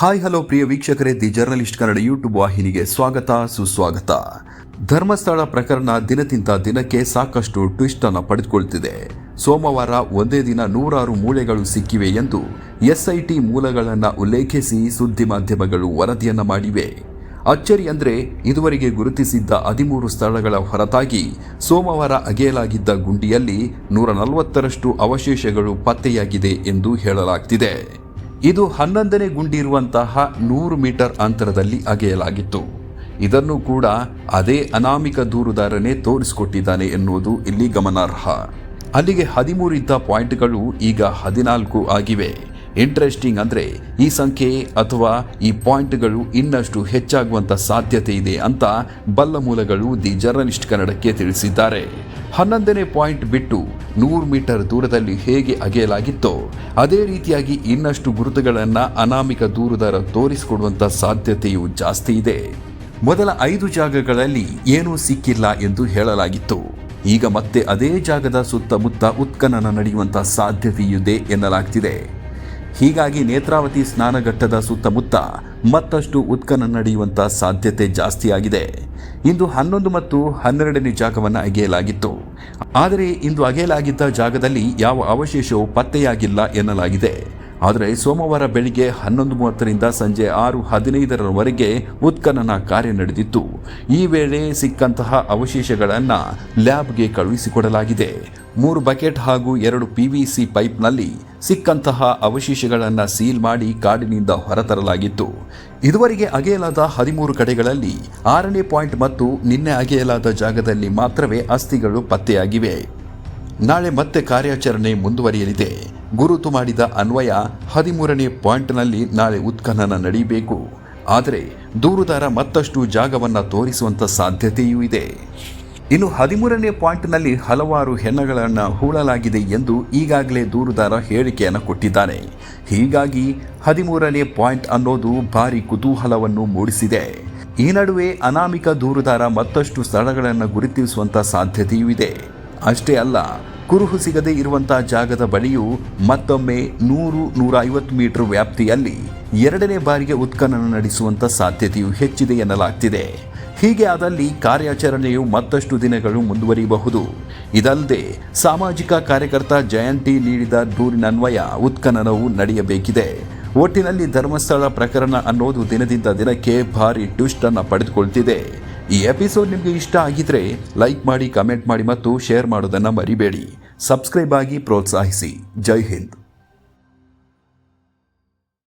Hi hello ಪ್ರಿಯ ವೀಕ್ಷಕರೇ. The journalist Kannada YouTube ವಾಹಿನಿಗೆ ಸ್ವಾಗತ, ಸುಸ್ವಾಗತ. ಧರ್ಮಸ್ಥಳ ಪ್ರಕರಣ ದಿನದಿಂದ ದಿನಕ್ಕೆ ಸಾಕಷ್ಟು ಟ್ವಿಸ್ಟ್ ಅನ್ನು ಪಡೆದುಕೊಳ್ತಿದೆ. ಸೋಮವಾರ ಒಂದೇ ದಿನ ನೂರಾರು ಮೂಳೆಗಳು ಸಿಕ್ಕಿವೆ ಎಂದು ಎಸ್ಐಟಿ ಮೂಲಗಳನ್ನು ಉಲ್ಲೇಖಿಸಿ ಸುದ್ದಿ ಮಾಧ್ಯಮಗಳು ವರದಿಯನ್ನು ಮಾಡಿವೆ. ಅಚ್ಚರಿ ಅಂದರೆ ಇದುವರೆಗೆ ಗುರುತಿಸಿದ್ದ ಹದಿಮೂರು ಸ್ಥಳಗಳ ಹೊರತಾಗಿ ಸೋಮವಾರ ಅಗೆಯಲಾಗಿದ್ದ ಗುಂಡಿಯಲ್ಲಿ ನೂರ ನಲವತ್ತರಷ್ಟು ಅವಶೇಷಗಳು ಪತ್ತೆಯಾಗಿದೆ ಎಂದು ಹೇಳಲಾಗ್ತಿದೆ. ಇದು ಹನ್ನೊಂದನೇ ಗುಂಡಿರುವಂತಹ ನೂರು ಮೀಟರ್ ಅಂತರದಲ್ಲಿ ಅಗೆಯಲಾಗಿತ್ತು. ಇದನ್ನು ಕೂಡ ಅದೇ ಅನಾಮಿಕ ದೂರುದಾರನೇ ತೋರಿಸಿಕೊಟ್ಟಿದ್ದಾನೆ ಎನ್ನುವುದು ಇಲ್ಲಿ ಗಮನಾರ್ಹ. ಅಲ್ಲಿಗೆ ಹದಿಮೂರು ಇದ್ದ ಪಾಯಿಂಟ್ಗಳು ಈಗ ಹದಿನಾಲ್ಕು ಆಗಿವೆ. ಇಂಟ್ರೆಸ್ಟಿಂಗ್ ಅಂದರೆ ಈ ಸಂಖ್ಯೆ ಅಥವಾ ಈ ಪಾಯಿಂಟ್ಗಳು ಇನ್ನಷ್ಟು ಹೆಚ್ಚಾಗುವಂಥ ಸಾಧ್ಯತೆ ಇದೆ ಅಂತ ಬಲ್ಲ ಮೂಲಗಳು ದಿ ಜರ್ನಲಿಸ್ಟ್ ಕನ್ನಡಕ್ಕೆ ತಿಳಿಸಿದ್ದಾರೆ. ಹನ್ನೊಂದನೇ ಪಾಯಿಂಟ್ ಬಿಟ್ಟು ನೂರು ಮೀಟರ್ ದೂರದಲ್ಲಿ ಹೇಗೆ ಅಗೆಯಲಾಗಿತ್ತೋ, ಅದೇ ರೀತಿಯಾಗಿ ಇನ್ನಷ್ಟು ಗುರುತುಗಳನ್ನು ಅನಾಮಿಕ ದೂರದಾರ ತೋರಿಸಿಕೊಡುವಂಥ ಸಾಧ್ಯತೆಯು ಜಾಸ್ತಿ ಇದೆ. ಮೊದಲ ಐದು ಜಾಗಗಳಲ್ಲಿ ಏನೂ ಸಿಕ್ಕಿಲ್ಲ ಎಂದು ಹೇಳಲಾಗಿತ್ತು. ಈಗ ಮತ್ತೆ ಅದೇ ಜಾಗದ ಸುತ್ತಮುತ್ತ ಉತ್ಖನನ ನಡೆಯುವಂತ ಸಾಧ್ಯತೆಯಿದೆ ಎನ್ನಲಾಗ್ತಿದೆ. ಹೀಗಾಗಿ ನೇತ್ರಾವತಿ ಸ್ನಾನಘಟ್ಟದ ಸುತ್ತಮುತ್ತ ಮತ್ತಷ್ಟು ಉತ್ಖನ ನಡೆಯುವಂಥ ಸಾಧ್ಯತೆ ಜಾಸ್ತಿಯಾಗಿದೆ. ಇಂದು ಹನ್ನೊಂದು ಮತ್ತು ಹನ್ನೆರಡನೇ ಜಾಗವನ್ನು ಅಗೆಯಲಾಗಿತ್ತು. ಆದರೆ ಇಂದು ಅಗೆಯಲಾಗಿದ್ದ ಜಾಗದಲ್ಲಿ ಯಾವ ಅವಶೇಷವೂ ಪತ್ತೆಯಾಗಿಲ್ಲ ಎನ್ನಲಾಗಿದೆ. ಆದರೆ ಸೋಮವಾರ ಬೆಳಿಗ್ಗೆ ಹನ್ನೊಂದು ಮೂವತ್ತರಿಂದ ಸಂಜೆ ಆರು ಹದಿನೈದರವರೆಗೆ ಉತ್ಖನನ ಕಾರ್ಯ ನಡೆದಿತ್ತು. ಈ ವೇಳೆ ಸಿಕ್ಕಂತಹ ಅವಶೇಷಗಳನ್ನು ಲ್ಯಾಬ್ಗೆ ಕಳುಹಿಸಿಕೊಡಲಾಗಿದೆ. ಮೂರು ಬಕೆಟ್ ಹಾಗೂ ಎರಡು ಪಿವಿಸಿ ಪೈಪ್ನಲ್ಲಿ ಸಿಕ್ಕಂತಹ ಅವಶೇಷಗಳನ್ನು ಸೀಲ್ ಮಾಡಿ ಕಾಡಿನಿಂದ ಹೊರತರಲಾಗಿತ್ತು. ಇದುವರೆಗೆ ಅಗೆಯಲಾದ ಹದಿಮೂರು ಕಡೆಗಳಲ್ಲಿ ಆರನೇ ಪಾಯಿಂಟ್ ಮತ್ತು ನಿನ್ನೆ ಅಗೆಯಲಾದ ಜಾಗದಲ್ಲಿ ಮಾತ್ರವೇ ಅಸ್ಥಿಗಳು ಪತ್ತೆಯಾಗಿವೆ. ನಾಳೆ ಮತ್ತೆ ಕಾರ್ಯಾಚರಣೆ ಮುಂದುವರಿಯಲಿದೆ. ಗುರುತು ಮಾಡಿದ ಅನ್ವಯ ಹದಿಮೂರನೇ ಪಾಯಿಂಟ್ನಲ್ಲಿ ನಾಳೆ ಉತ್ಖನನ ನಡೆಯಬೇಕು ಆದರೆ ದೂರುದಾರ ಮತ್ತಷ್ಟು ಜಾಗವನ್ನು ತೋರಿಸುವಂಥ ಸಾಧ್ಯತೆಯೂ ಇದೆ. ಇನ್ನು ಹದಿಮೂರನೇ ಪಾಯಿಂಟ್ನಲ್ಲಿ ಹಲವಾರು ಹೆಣಗಳನ್ನು ಹೂಳಲಾಗಿದೆ ಎಂದು ಈಗಾಗಲೇ ದೂರುದಾರ ಹೇಳಿಕೆಯನ್ನು ಕೊಟ್ಟಿದ್ದಾನೆ ಹೀಗಾಗಿ ಹದಿಮೂರನೇ ಪಾಯಿಂಟ್ ಅನ್ನೋದು ಭಾರಿ ಕುತೂಹಲವನ್ನು ಮೂಡಿಸಿದೆ. ಈ ನಡುವೆ ಅನಾಮಿಕ ದೂರುದಾರ ಮತ್ತಷ್ಟು ಸ್ಥಳಗಳನ್ನು ಗುರುತಿಸುವಂಥ ಸಾಧ್ಯತೆಯೂ ಇದೆ. ಅಷ್ಟೇ ಅಲ್ಲ, ಕುರುಹು ಸಿಗದೇ ಇರುವಂಥ ಜಾಗದ ಬಳಿಯೂ ಮತ್ತೊಮ್ಮೆ ನೂರು ನೂರ ಐವತ್ತು ಮೀಟರ್ ವ್ಯಾಪ್ತಿಯಲ್ಲಿ ಎರಡನೇ ಬಾರಿಗೆ ಉತ್ಖನನ ನಡೆಸುವಂತ ಸಾಧ್ಯತೆಯು ಹೆಚ್ಚಿದೆ ಎನ್ನಲಾಗ್ತಿದೆ. ಹೀಗೆ ಆದಲ್ಲಿ ಕಾರ್ಯಾಚರಣೆಯು ಮತ್ತಷ್ಟು ದಿನಗಳು ಮುಂದುವರಿಯಬಹುದು. ಇದಲ್ಲದೆ, ಸಾಮಾಜಿಕ ಕಾರ್ಯಕರ್ತ ಜಯಂತಿ ನೀಡಿದ ದೂರಿನನ್ವಯ ಉತ್ಖನನವು ನಡೆಯಬೇಕಿದೆ. ಒಟ್ಟಿನಲ್ಲಿ ಧರ್ಮಸ್ಥಳ ಪ್ರಕರಣ ಅನ್ನೋದು ದಿನದಿಂದ ದಿನಕ್ಕೆ ಭಾರಿ ಟ್ವಿಸ್ಟ್ ಅನ್ನ ಪಡೆದುಕೊಳ್ತಿದೆ. ಈ ಎಪಿಸೋಡ್ ನಿಮಗೆ ಇಷ್ಟ ಆಗಿದ್ರೆ ಲೈಕ್ ಮಾಡಿ, ಕಮೆಂಟ್ ಮಾಡಿ ಮತ್ತು ಶೇರ್ ಮಾಡೋದನ್ನು ಮರಿಬೇಡಿ. ಸಬ್ಸ್ಕ್ರೈಬ್ ಆಗಿ ಪ್ರೋತ್ಸಾಹಿಸಿ. ಜೈ ಹಿಂದ್.